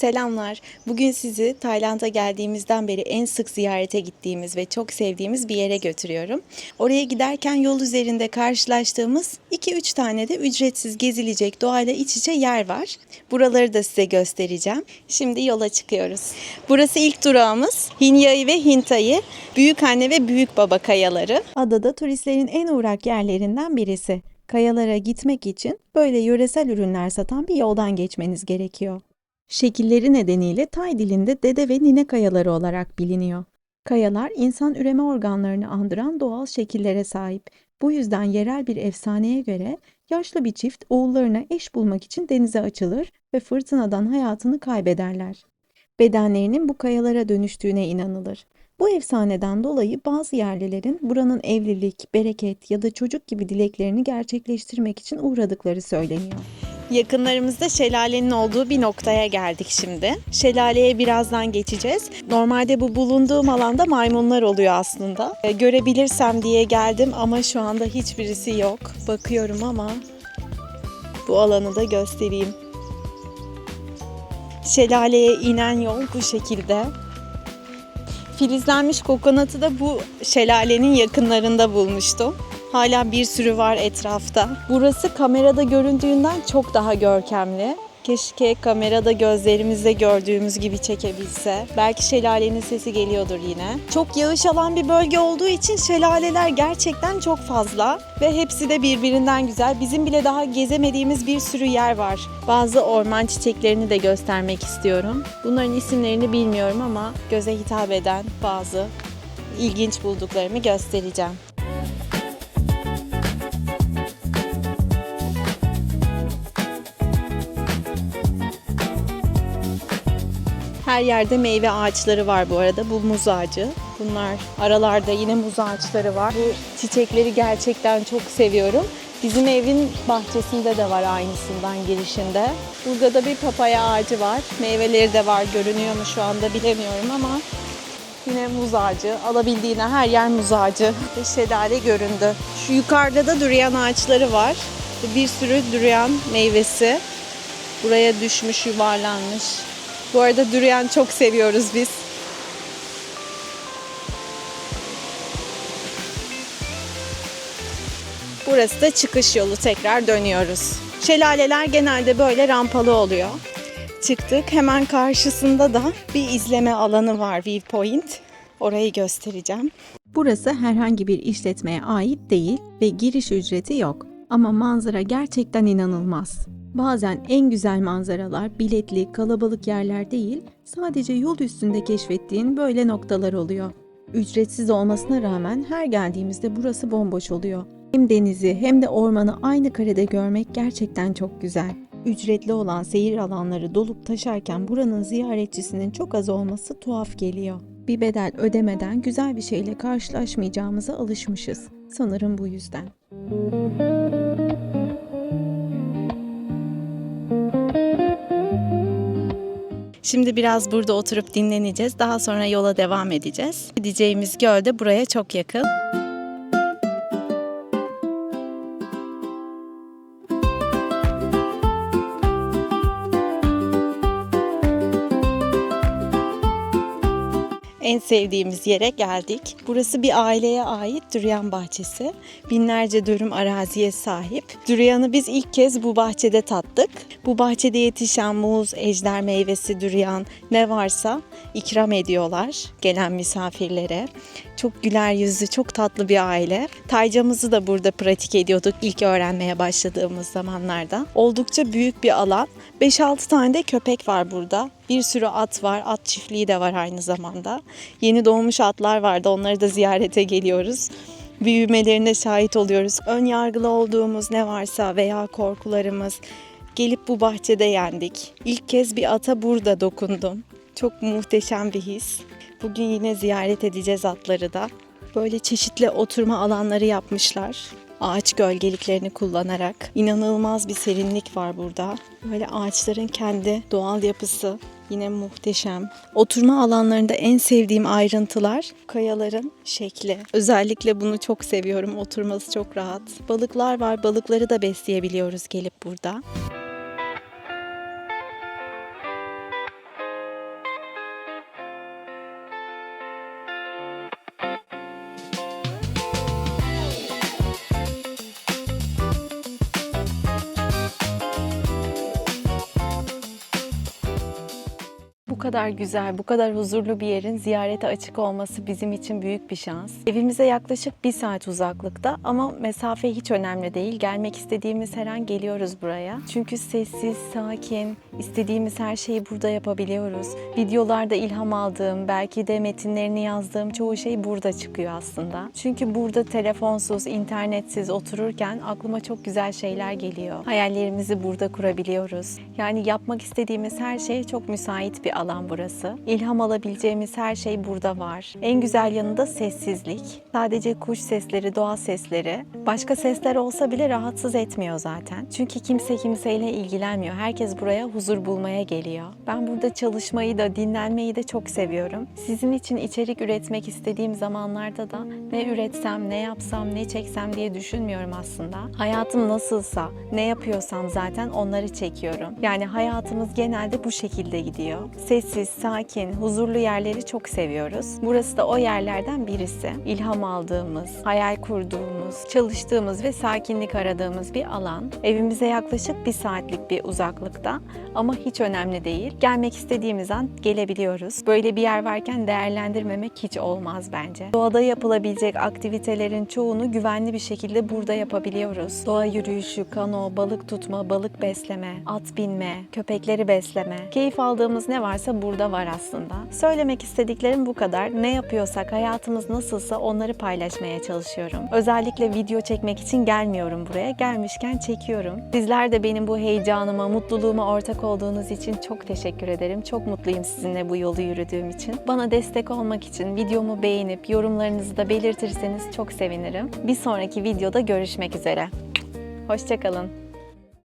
Selamlar. Bugün sizi Tayland'a geldiğimizden beri en sık ziyarete gittiğimiz ve çok sevdiğimiz bir yere götürüyorum. Oraya giderken yol üzerinde karşılaştığımız 2-3 tane de ücretsiz gezilecek doğayla iç içe yer var. Buraları da size göstereceğim. Şimdi yola çıkıyoruz. Burası ilk durağımız. Hinyayı ve Hintayı, büyük anne ve büyük baba kayaları. Adada turistlerin en uğrak yerlerinden birisi. Kayalara gitmek için böyle yöresel ürünler satan bir yoldan geçmeniz gerekiyor. Şekilleri nedeniyle Tay dilinde dede ve nine kayaları olarak biliniyor. Kayalar insan üreme organlarını andıran doğal şekillere sahip. Bu yüzden yerel bir efsaneye göre yaşlı bir çift oğullarına eş bulmak için denize açılır ve fırtınadan hayatını kaybederler. Bedenlerinin bu kayalara dönüştüğüne inanılır. Bu efsaneden dolayı bazı yerlilerin buranın evlilik, bereket ya da çocuk gibi dileklerini gerçekleştirmek için uğradıkları söyleniyor. Yakınlarımızda şelalenin olduğu bir noktaya geldik şimdi. Şelaleye birazdan geçeceğiz. Normalde bu bulunduğum alanda maymunlar oluyor aslında. E, görebilirsem diye geldim ama şu anda hiçbirisi yok. Bakıyorum ama bu alanı da göstereyim. Şelaleye inen yol bu şekilde. Filizlenmiş kokonatı da bu şelalenin yakınlarında bulmuştum. Hala bir sürü var etrafta. Burası kamerada göründüğünden çok daha görkemli. Keşke kamerada gözlerimizle gördüğümüz gibi çekebilse. Belki şelalenin sesi geliyordur yine. Çok yağış alan bir bölge olduğu için şelaleler gerçekten çok fazla ve hepsi de birbirinden güzel. Bizim bile daha gezemediğimiz bir sürü yer var. Bazı orman çiçeklerini de göstermek istiyorum. Bunların isimlerini bilmiyorum ama göze hitap eden bazı ilginç bulduklarımı göstereceğim. Her yerde meyve ağaçları var bu arada. Bu muz ağacı. Bunlar aralarda yine muz ağaçları var. Bu çiçekleri gerçekten çok seviyorum. Bizim evin bahçesinde de var aynısından girişinde. Burada da bir papaya ağacı var. Meyveleri de var. Görünüyor mu şu anda bilemiyorum ama yine muz ağacı. Alabildiğine her yer muz ağacı. Ve şelale göründü. Şu yukarıda da durian ağaçları var. Bir sürü durian meyvesi. Buraya düşmüş, yuvarlanmış. Bu arada durian çok seviyoruz biz. Burası da çıkış yolu tekrar dönüyoruz. Şelaleler genelde böyle rampalı oluyor. Çıktık hemen karşısında da bir izleme alanı var viewpoint. Orayı göstereceğim. Burası herhangi bir işletmeye ait değil ve giriş ücreti yok. Ama manzara gerçekten inanılmaz. Bazen en güzel manzaralar biletli, kalabalık yerler değil, sadece yol üstünde keşfettiğin böyle noktalar oluyor. Ücretsiz olmasına rağmen her geldiğimizde burası bomboş oluyor. Hem denizi hem de ormanı aynı karede görmek gerçekten çok güzel. Ücretli olan seyir alanları dolup taşarken buranın ziyaretçisinin çok az olması tuhaf geliyor. Bir bedel ödemeden güzel bir şeyle karşılaşmayacağımıza alışmışız. Sanırım bu yüzden. Şimdi biraz burada oturup dinleneceğiz. Daha sonra yola devam edeceğiz. Gideceğimiz göl de buraya çok yakın. En sevdiğimiz yere geldik. Burası bir aileye ait dürüyan bahçesi. Binlerce dönüm araziye sahip. Dürüyanı biz ilk kez bu bahçede tattık. Bu bahçede yetişen muz, ejder meyvesi, dürüyan ne varsa ikram ediyorlar gelen misafirlere. Çok güler yüzlü, çok tatlı bir aile. Taycamızı da burada pratik ediyorduk ilk öğrenmeye başladığımız zamanlarda. Oldukça büyük bir alan. 5-6 tane de köpek var burada. Bir sürü at var. At çiftliği de var aynı zamanda. Yeni doğmuş atlar vardı. Onları da ziyarete geliyoruz. Büyümelerine şahit oluyoruz. Ön yargılı olduğumuz ne varsa veya korkularımız gelip bu bahçede yendik. İlk kez bir ata burada dokundum. Çok muhteşem bir his. Bugün yine ziyaret edeceğiz atları da. Böyle çeşitli oturma alanları yapmışlar. Ağaç gölgeliklerini kullanarak. İnanılmaz bir serinlik var burada. Böyle ağaçların kendi doğal yapısı yine muhteşem. Oturma alanlarında en sevdiğim ayrıntılar kayaların şekli. Özellikle bunu çok seviyorum. Oturması çok rahat. Balıklar var. Balıkları da besleyebiliyoruz gelip burada. Kadar güzel, bu kadar huzurlu bir yerin ziyarete açık olması bizim için büyük bir şans. Evimize yaklaşık bir saat uzaklıkta ama mesafe hiç önemli değil. Gelmek istediğimiz her an geliyoruz buraya. Çünkü sessiz, sakin, istediğimiz her şeyi burada yapabiliyoruz. Videolarda ilham aldığım, belki de metinlerini yazdığım çoğu şey burada çıkıyor aslında. Çünkü burada telefonsuz, internetsiz otururken aklıma çok güzel şeyler geliyor. Hayallerimizi burada kurabiliyoruz. Yani yapmak istediğimiz her şey çok müsait bir alan burası. İlham alabileceğimiz her şey burada var. En güzel yanı da sessizlik. Sadece kuş sesleri, doğa sesleri. Başka sesler olsa bile rahatsız etmiyor zaten. Çünkü kimse kimseyle ilgilenmiyor. Herkes buraya huzur bulmaya geliyor. Ben burada çalışmayı da, dinlenmeyi de çok seviyorum. Sizin için içerik üretmek istediğim zamanlarda da ne üretsem, ne yapsam, ne çeksem diye düşünmüyorum aslında. Hayatım nasılsa, ne yapıyorsam zaten onları çekiyorum. Yani hayatımız genelde bu şekilde gidiyor. Sessiz, sakin, huzurlu yerleri çok seviyoruz. Burası da o yerlerden birisi. İlham aldığımız, hayal kurduğumuz, çalıştığımız ve sakinlik aradığımız bir alan. Evimize yaklaşık bir saatlik bir uzaklıkta ama hiç önemli değil. Gelmek istediğimiz an gelebiliyoruz. Böyle bir yer varken değerlendirmemek hiç olmaz bence. Doğada yapılabilecek aktivitelerin çoğunu güvenli bir şekilde burada yapabiliyoruz. Doğa yürüyüşü, kano, balık tutma, balık besleme, at binme, köpekleri besleme. Keyif aldığımız ne varsa burada var aslında. Söylemek istediklerim bu kadar. Ne yapıyorsak, hayatımız nasılsa onları paylaşmaya çalışıyorum. Özellikle video çekmek için gelmiyorum buraya. Gelmişken çekiyorum. Sizler de benim bu heyecanıma, mutluluğuma ortak olduğunuz için çok teşekkür ederim. Çok mutluyum sizinle bu yolu yürüdüğüm için. Bana destek olmak için videomu beğenip yorumlarınızı da belirtirseniz çok sevinirim. Bir sonraki videoda görüşmek üzere. Hoşçakalın.